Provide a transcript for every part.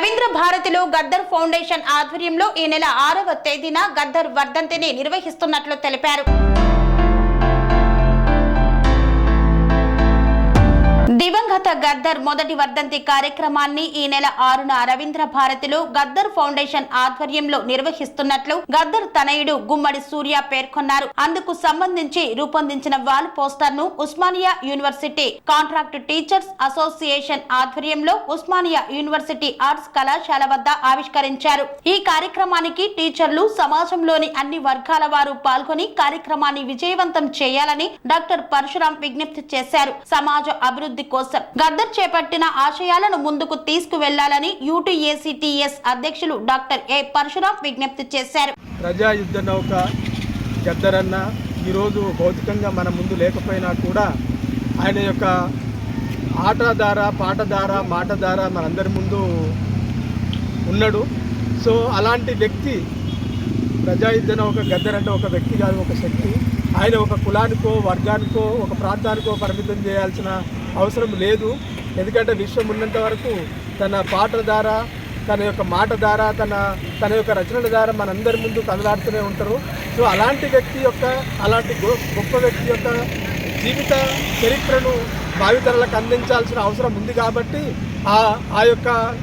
రవీంద్ర భారతిలో గద్దర్ ఫౌండేషన్ ఆధ్వర్యంలో ఈ నెల ఆరవ తేదీన గద్దర్ వర్ధంతిని నిర్వహిస్తున్నట్లు తెలిపారు. దివంగత గద్దర్ మొదటి వర్ధంతి కార్యక్రమాన్ని ఈ నెల ఆరున రవీంద్ర భారతిలో గద్దర్ ఫౌండేషన్ ఆధ్వర్యంలో నిర్వహిస్తున్నట్లు గద్దర్ తనయుడు గుమ్మడి సూర్య పేర్కొన్నారు. అందుకు సంబంధించి రూపొందించిన వాల్ పోస్టర్ను Osmania university contract teachers association ఆధ్వర్యంలో ఉస్మానియా యూనివర్సిటీ ఆర్ట్స్ కళాశాల వద్ద ఆవిష్కరించారు. ఈ కార్యక్రమానికి టీచర్లు సమాజంలోని అన్ని వర్గాల వారు పాల్గొని కార్యక్రమాన్ని విజయవంతం చేయాలని డాక్టర్ పరశురాం విజ్ఞప్తి చేశారు. సమాజ అభివృద్ధి కోసం గద్దర్ చేపట్టిన ఆశయాలను ముందుకు తీసుకువెళ్ళాలని యూటీఏసీటీఎస్ అధ్యక్షులు డాక్టర్ ఏ పరశురాం విజ్ఞప్తి చేశారు. ప్రజా యుద్ధ నౌక గద్దరన్న ఈరోజు భౌతికంగా మన ముందు లేకపోయినా కూడా ఆయన యొక్క ఆట ద్వారా పాట ద్వారా మాట ద్వారా మనందరి ముందు ఉన్నాడు. సో అలాంటి వ్యక్తి ప్రజా ఒక నౌక గద్దర్ అంటే ఒక వ్యక్తి కాదు ఒక శక్తి. ఆయన ఒక కులానికో వర్గానికో ఒక ప్రాంతానికో పరిమితం చేయాల్సిన అవసరం లేదు. ఎందుకంటే విశ్వం ఉన్నంత వరకు తన పాటల ద్వారా తన యొక్క మాట ద్వారా తన తన యొక్క రచనల ద్వారా మనందరి ముందు కదలాడుతూనే ఉంటారు. సో అలాంటి వ్యక్తి యొక్క అలాంటి గొ- గొప్ప వ్యక్తి యొక్క జీవిత చరిత్రను భావితరాలకు అందించాల్సిన అవసరం ఉంది కాబట్టి ఆ ఆ యొక్క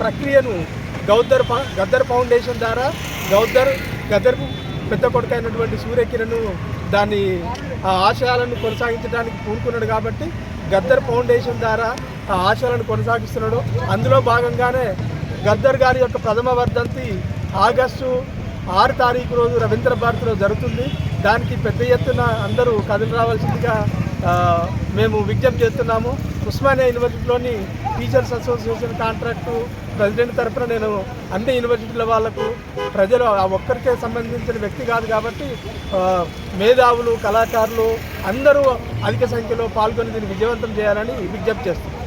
ప్రక్రియను గౌద్దర్ గద్దర్ ఫౌండేషన్ ద్వారా గౌద్దర్ గద్దర్ పెద్ద కొడుకు అయినటువంటి సూర్యకిరణ్ దాని ఆశయాలను కొనసాగించడానికి పూనుకున్నాడు కాబట్టి గద్దర్ ఫౌండేషన్ ద్వారా ఆ ఆశయాలను కొనసాగిస్తున్నాడు. అందులో భాగంగానే గద్దర్ గారి యొక్క ప్రథమ వర్ధంతి ఆగస్టు ఆరు తారీఖు రోజు రవీంద్ర భారతిలో జరుగుతుంది. దానికి పెద్ద ఎత్తున అందరూ కదిలి రావాల్సిందిగా మేము విజ్ఞప్తి చేస్తున్నాము. ఉస్మానియా యూనివర్సిటీలోని టీచర్స్ అసోసియేషన్ కాంట్రాక్టు ప్రెసిడెంట్ తరఫున నేను అన్ని యూనివర్సిటీల వాళ్ళకు ప్రజలు ఆ ఒక్కరికే సంబంధించిన వ్యక్తి కాదు కాబట్టి మేధావులు కళాకారులు అందరూ అధిక సంఖ్యలో పాల్గొని దీన్ని విజయవంతం చేయాలని విజ్ఞప్తి చేస్తున్నాను.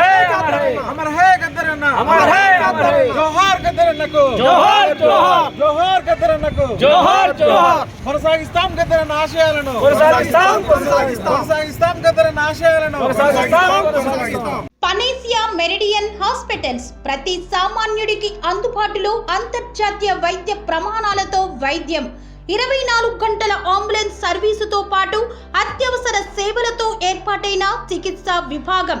హే జోహార్ జోహార్. కొనసాగిస్తాం గద్దరన్న ఆశయాలను కొనసాగిస్తాం కొనసాగిస్తాం. కొనసాగిస్తాం. గద్దరన్న కొనసాగిస్తాం. పనేసియా మెరిడియన్ హాస్పిటల్స్ ప్రతి సామాన్యుడికి అందుబాటులో అంతర్జాతీయ వైద్య ప్రమాణాలతో వైద్యం. ఇరవై నాలుగు గంటల అంబులెన్స్ సర్వీసుతో పాటు అత్యవసర సేవలతో ఏర్పాటైన చికిత్సా విభాగం.